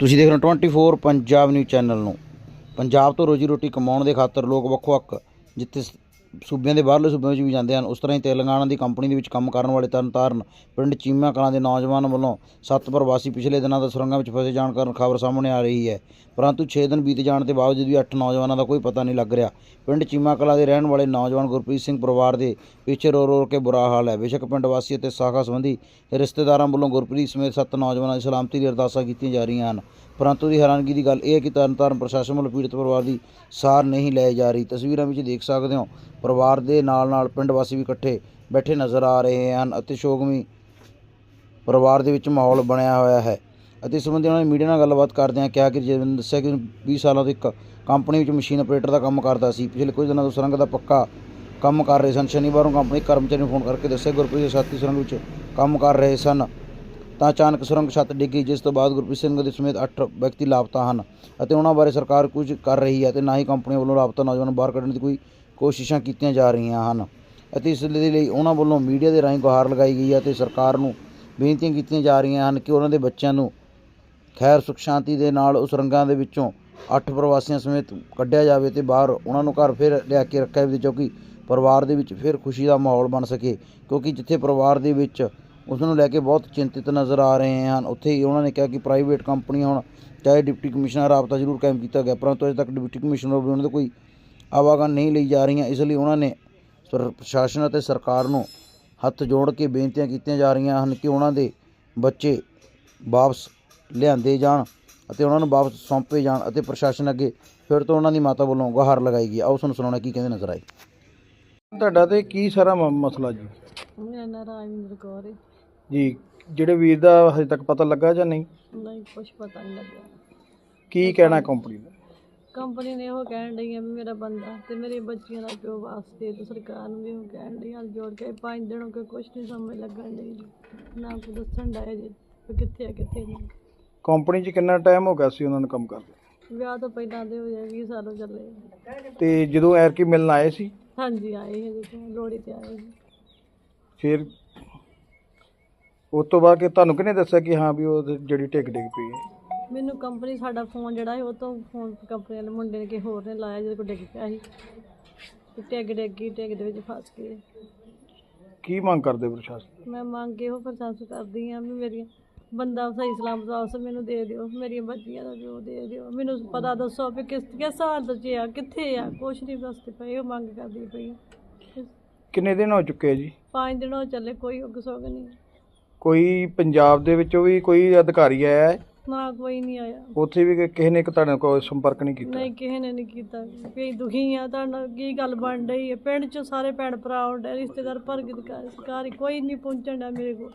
ਤੁਸੀਂ ਦੇਖ ਰਹੇ ਹੋ 24 ਪੰਜਾਬ ਨਿਊਜ਼ ਚੈਨਲ ਨੂੰ। ਪੰਜਾਬ ਤੋਂ ਰੋਜੀ ਰੋਟੀ ਕਮਾਉਣ ਦੇ ਖਾਤਰ ਲੋਕ ਵੱਖ-ਵੱਖ ਜਿੱਥੇ ਸ- ਸੂਬਿਆਂ ਦੇ ਬਾਹਰਲੇ ਸੂਬਿਆਂ ਵਿੱਚ ਵੀ ਜਾਂਦੇ ਹਨ। ਉਸ ਤਰ੍ਹਾਂ ਹੀ ਤੇਲੰਗਾਨਾ ਦੀ ਕੰਪਨੀ ਦੇ ਵਿੱਚ ਕੰਮ ਕਰਨ ਵਾਲੇ ਤਰਨਤਾਰਨ ਪਿੰਡ ਚੀਮਾ ਕਲਾਂ ਦੇ ਨੌਜਵਾਨ ਵੱਲੋਂ ਸੱਤ ਪ੍ਰਵਾਸੀ ਪਿਛਲੇ ਦਿਨਾਂ ਤੋਂ ਸੁਰੰਗਾਂ ਵਿੱਚ ਫਸੇ ਜਾਣ ਕਾਰਨ ਖਬਰ ਸਾਹਮਣੇ ਆ ਰਹੀ ਹੈ। ਪਰੰਤੂ 6 ਦਿਨ ਬੀਤ ਜਾਣ ਦੇ ਬਾਵਜੂਦ ਵੀ 8 ਨੌਜਵਾਨਾਂ ਦਾ ਕੋਈ ਪਤਾ ਨਹੀਂ ਲੱਗ ਰਿਹਾ। ਪਿੰਡ ਚੀਮਾ ਕਲਾਂ ਦੇ ਰਹਿਣ ਵਾਲੇ ਨੌਜਵਾਨ ਗੁਰਪ੍ਰੀਤ ਸਿੰਘ ਪਰਿਵਾਰ ਦੇ ਪਿੱਛੇ ਰੋ ਰੋ ਕੇ ਬੁਰਾ ਹਾਲ ਹੈ। ਬੇਸ਼ੱਕ ਪਿੰਡ ਵਾਸੀ ਅਤੇ ਸਾਖਾ ਸੰਬੰਧੀ ਰਿਸ਼ਤੇਦਾਰਾਂ ਵੱਲੋਂ ਗੁਰਪ੍ਰੀਤ ਸਮੇਤ ਸੱਤ ਨੌਜਵਾਨਾਂ ਦੀ ਸਲਾਮਤੀ ਦੀ ਅਰਦਾਸਾਂ ਕੀਤੀਆਂ ਜਾ ਰਹੀਆਂ ਹਨ। ਪਰੰਤੂ ਦੀ ਹੈਰਾਨਗੀ ਦੀ ਗੱਲ ਇਹ ਹੈ ਕਿ ਤਰਨਤਾਰਨ ਪ੍ਰਸ਼ਾਸਨ ਵੱਲੋਂ ਪੀੜਤ ਪਰਿਵਾਰ ਦੀ ਸਾਰ ਨਹੀਂ ਲੈ ਜਾ ਰਹੀ। ਤਸਵੀਰਾਂ ਵਿੱਚ ਦੇਖ ਸਕਦੇ ਹੋ, ਪਰਿਵਾਰ ਦੇ ਨਾਲ ਨਾਲ ਪਿੰਡ ਵਾਸੀ ਵੀ ਇਕੱਠੇ ਬੈਠੇ ਨਜ਼ਰ ਆ ਰਹੇ ਹਨ ਅਤੇ ਸ਼ੋਗਮੀ ਪਰਿਵਾਰ ਦੇ ਵਿੱਚ ਮਾਹੌਲ ਬਣਿਆ ਹੋਇਆ ਹੈ। ਅਤੇ ਇਸ ਸੰਬੰਧੀ ਉਹਨਾਂ ਨੇ ਮੀਡੀਆ ਨਾਲ ਗੱਲਬਾਤ ਕਰਦਿਆਂ ਕਿਹਾ ਕਿ ਜਿਵੇਂ ਦੱਸਿਆ ਕਿ 20 ਸਾਲਾਂ ਤੋਂ ਇੱਕ ਕੰਪਨੀ ਵਿੱਚ ਮਸ਼ੀਨ ਆਪਰੇਟਰ ਦਾ ਕੰਮ ਕਰਦਾ ਸੀ। ਪਿਛਲੇ ਕੁਝ ਦਿਨਾਂ ਤੋਂ ਸੁਰੰਗ ਦਾ ਪੱਕਾ ਕੰਮ ਕਰ ਰਹੇ ਸਨ। ਸ਼ਨੀਵਾਰ ਨੂੰ ਕੰਪਨੀ ਕਰਮਚਾਰੀ ਨੂੰ ਫੋਨ ਕਰਕੇ ਦੱਸਿਆ, ਗੁਰਪ੍ਰੀਤ ਦੇ ਸਾਥੀ ਸੁਰੰਗ ਵਿੱਚ ਕੰਮ ਕਰ ਰਹੇ ਸਨ। ਤਾਂ ਅਚਾਨਕ ਸੁਰੰਗ ਛੱਤ ਡਿੱਗੀ, ਜਿਸ ਤੋਂ ਬਾਅਦ ਗੁਰਪ੍ਰੀਤ ਸਿੰਘ ਦੇ ਸਮੇਤ 8 ਵਿਅਕਤੀ ਲਾਪਤਾ ਹਨ ਅਤੇ ਉਹਨਾਂ ਬਾਰੇ ਸਰਕਾਰ ਕੁਝ ਕਰ ਰਹੀ ਹੈ ਅਤੇ ਨਾ ਹੀ ਕੰਪਨੀ ਵੱਲੋਂ ਲਾਪਤਾ ਨੌਜਵਾਨ ਨੂੰ ਬਾਹਰ ਕੱਢਣ ਦੀ ਕੋਈ ਕੋਸ਼ਿਸ਼ਾਂ ਕੀਤੀਆਂ ਜਾ ਰਹੀਆਂ ਹਨ। ਅਤੇ ਇਸ ਦੇ ਲਈ ਉਹਨਾਂ ਵੱਲੋਂ ਮੀਡੀਆ ਦੇ ਰਾਹੀਂ ਗੁਹਾਰ ਲਗਾਈ ਗਈ ਹੈ ਅਤੇ ਸਰਕਾਰ ਨੂੰ ਬੇਨਤੀਆਂ ਕੀਤੀਆਂ ਜਾ ਰਹੀਆਂ ਹਨ ਕਿ ਉਹਨਾਂ ਦੇ ਬੱਚਿਆਂ ਨੂੰ ਖੈਰ, ਸੁਖ, ਸ਼ਾਂਤੀ ਦੇ ਨਾਲ ਉਸ ਰੰਗਾਂ ਦੇ ਵਿੱਚੋਂ ਅੱਠ ਪ੍ਰਵਾਸੀਆਂ ਸਮੇਤ ਕੱਢਿਆ ਜਾਵੇ ਤੇ ਬਾਹਰ ਉਹਨਾਂ ਨੂੰ ਘਰ ਫਿਰ ਲਿਆ ਕੇ ਰੱਖਿਆ ਜਾਵੇ, ਜੋ ਕਿ ਪਰਿਵਾਰ ਦੇ ਵਿੱਚ ਫਿਰ ਖੁਸ਼ੀ ਦਾ ਮਾਹੌਲ ਬਣ ਸਕੇ, ਕਿਉਂਕਿ ਜਿੱਥੇ ਪਰਿਵਾਰ ਦੇ ਵਿੱਚ ਉਸ ਨੂੰ ਲੈ ਕੇ ਬਹੁਤ ਚਿੰਤਿਤ ਨਜ਼ਰ ਆ ਰਹੇ ਹਨ। ਉੱਥੇ ਹੀ ਉਹਨਾਂ ਨੇ ਕਿਹਾ ਕਿ ਪ੍ਰਾਈਵੇਟ ਕੰਪਨੀਆਂ ਹੁਣ ਚਾਹੇ ਡਿਪਟੀ ਕਮਿਸ਼ਨਰ ਰਾਬਤਾ ਜ਼ਰੂਰ ਕਾਇਮ ਕੀਤਾ ਗਿਆ ਪਰੰਤੂ ਅਜੇ ਤੱਕ ਡਿਪਟੀ ਕਮਿਸ਼ਨਰ ਵੱਲੋਂ ਉਹਨਾਂ ਦਾ ਕੋਈ ਆਵਾਗਨ ਨਹੀਂ ਲਈ ਜਾ ਰਹੀਆਂ। ਇਸ ਲਈ ਉਹਨਾਂ ਨੇ ਪ੍ਰਸ਼ਾਸਨ ਅਤੇ ਸਰਕਾਰ ਨੂੰ ਹੱਥ ਜੋੜ ਕੇ ਬੇਨਤੀਆਂ ਕੀਤੀਆਂ ਜਾ ਰਹੀਆਂ ਹਨ ਕਿ ਉਹਨਾਂ ਦੇ ਬੱਚੇ ਵਾਪਸ ਲਿਆਂਦੇ ਜਾਣ ਅਤੇ ਉਹਨਾਂ ਨੂੰ ਵਾਪਸ ਸੌਂਪੇ ਜਾਣ ਅਤੇ ਪ੍ਰਸ਼ਾਸਨ ਅੱਗੇ ਫਿਰ ਤੋਂ ਉਹਨਾਂ ਦੀ ਮਾਤਾ ਵੱਲੋਂ ਗੁਹਾਰ ਲਗਾਈ ਗਈ। ਆਓ ਤੁਹਾਨੂੰ ਸੁਣਾਉਣਾ ਕੀ ਕਹਿੰਦੇ ਨਜ਼ਰ ਆਏ। ਤੁਹਾਡਾ ਤੇ ਕੀ ਸਾਰਾ ਮਸਲਾ ਜੀ? ਮੇਰਾ ਨਾਂ ਰਾਜਵਿੰਦਰ ਕੌਰ ਹੈ। ਜੀ ਜਿਹੜੇ ਵੀਰ ਦਾ ਹਜੇ ਤੱਕ ਪਤਾ ਲੱਗਾ ਜਾਂ ਨਹੀਂ? ਨਹੀਂ ਕੁਛ ਪਤਾ ਨਹੀਂ ਲੱਗਿਆ। ਕੀ ਕਹਿਣਾ ਕੰਪਨੀ ਦਾ? ਕੰਪਨੀ ਨੇ ਉਹ ਕਹਿਣ ਡਈ ਆ ਵੀ ਮੇਰਾ ਬੰਦਾ ਤੇ ਮੇਰੇ ਬੱਚਿਆਂ ਦਾ ਪਿਓ ਵਾਸਤੇ ਤੇ ਸਰਕਾਰ ਨੂੰ ਵੀ ਉਹ ਕਹਿਣ ਡਈ ਹੱਥ ਜੋੜ ਕੇ। ਪੰਜ ਦਿਨ ਗਏ ਕੁਛ ਨਹੀਂ ਸਮਝ ਲੱਗਣ ਡਈ ਜੀ। ਨਾ ਕੋਈ ਦੱਸਣ ਡਾਇਆ ਜੀ ਵੀ ਕਿੱਥੇ ਆ ਕਿੱਥੇ ਨਹੀਂ। ਕੰਪਨੀ 'ਚ ਕਿੰਨਾ ਟਾਈਮ ਹੋ ਗਿਆ ਸੀ ਉਹਨਾਂ ਨੂੰ ਕੰਮ ਕਰਦੇ? ਵਿਆਹ ਤੋਂ ਪਹਿਲਾਂ ਦੇ ਹੋ ਜਾਏ 20 ਸਾਲ ਹੋ ਚੱਲੇ ਤੇ ਜਦੋਂ ਐਰਕੀ ਮਿਲਣ ਆਏ ਸੀ? ਹਾਂਜੀ ਆਏ ਹੈ ਜੀ ਲੋੜੀ ਤੇ ਆਏ ਸੀ। ਫਿਰ ਉਸ ਤੋਂ ਬਾਅਦ ਕਿ ਤੁਹਾਨੂੰ ਕਿਹਨੇ ਦੱਸਿਆ ਕਿ ਹਾਂ ਵੀ ਉਹ ਜਿਹੜੀ ਟਿਕ ਡਿੱਗ ਪਈ ਹੈ? ਮੈਨੂੰ ਕੰਪਨੀ ਸਾਡਾ ਫੋਨ ਜਿਹੜਾ ਸੀ ਉਹ ਤੋਂ ਫੋਨ ਕੰਪਨੀ ਵਾਲੇ ਮੁੰਡੇ ਨੇ ਕਿਸੇ ਹੋਰ ਨੇ ਲਾਇਆ ਜਿਹਦੇ ਕੋਲ ਡਿੱਗ ਪਿਆ ਸੀ। ਤੇ ਟਿੱਗ ਡਿੱਗੀ ਟਿੱਗ ਦੇ ਵਿੱਚ ਫਸ ਗਏ ਕੀ ਮੰਗ ਕਰਦੇ ਪ੍ਰਸ਼ਾਸਨ? ਮੈਂ ਮੰਗ ਇਹੋ ਪ੍ਰਸ਼ੰਸਾ ਕਰਦੀ ਹਾਂ ਵੀ ਮੇਰੀਆਂ ਬੰਦਾ ਸਹੀ ਸਲਾਮਤ ਵਾਪਸ ਮੈਨੂੰ ਦੇ ਦਿਓ ਮੇਰੀਆਂ ਬੱਚੀਆਂ ਦਾ ਜੋ ਦੇ ਦਿਓ। ਮੈਨੂੰ ਪਤਾ ਦੱਸੋ ਵੀ ਕਿਸ ਕਿਸ ਹਾਲਤ 'ਚ ਆ ਕਿੱਥੇ ਆ ਕੁਛ ਨਹੀਂ ਦੱਸਦੇ ਪਏ ਉਹ ਮੰਗ ਕਰਦੀ ਪਈ ਹਾਂ। ਕਿੰਨੇ ਦਿਨ ਹੋ ਚੁੱਕੇ ਆ ਜੀ? ਪੰਜ ਦਿਨ ਹੋ ਚੱਲੇ ਕੋਈ ਉੱਗ ਸੁੱਗ ਨਹੀਂ ਕੋਈ ਪੰਜਾਬ ਦੇ ਵਿੱਚੋਂ ਵੀ ਕੋਈ ਅਧਿਕਾਰੀ ਆਇਆ ਹੈ? ਨਾ ਕੋਈ ਨਹੀਂ ਆਇਆ। ਉੱਥੇ ਵੀ ਕਿ- ਕਿਸੇ ਨੇ ਇੱਕ ਤੁਹਾਡੇ ਕੋਲ ਸੰਪਰਕ ਨਹੀਂ ਕੀਤਾ? ਨਹੀਂ ਕਿਸੇ ਨੇ ਨਹੀਂ ਕੀਤਾ। ਵੀ ਦੁਖੀ ਆ ਤੁਹਾਡਾ ਕੀ ਗੱਲ ਬਣ ਰਹੀ ਹੈ? ਪਿੰਡ 'ਚ ਸਾਰੇ ਭੈਣ ਭਰਾ ਆਉਂਦੇ ਰਿਸ਼ਤੇਦਾਰ ਭਰ ਕੇ ਸਰਕਾਰੀ ਕੋਈ ਨਹੀਂ ਪਹੁੰਚਣ ਡਿਆ ਮੇਰੇ ਕੋਲ।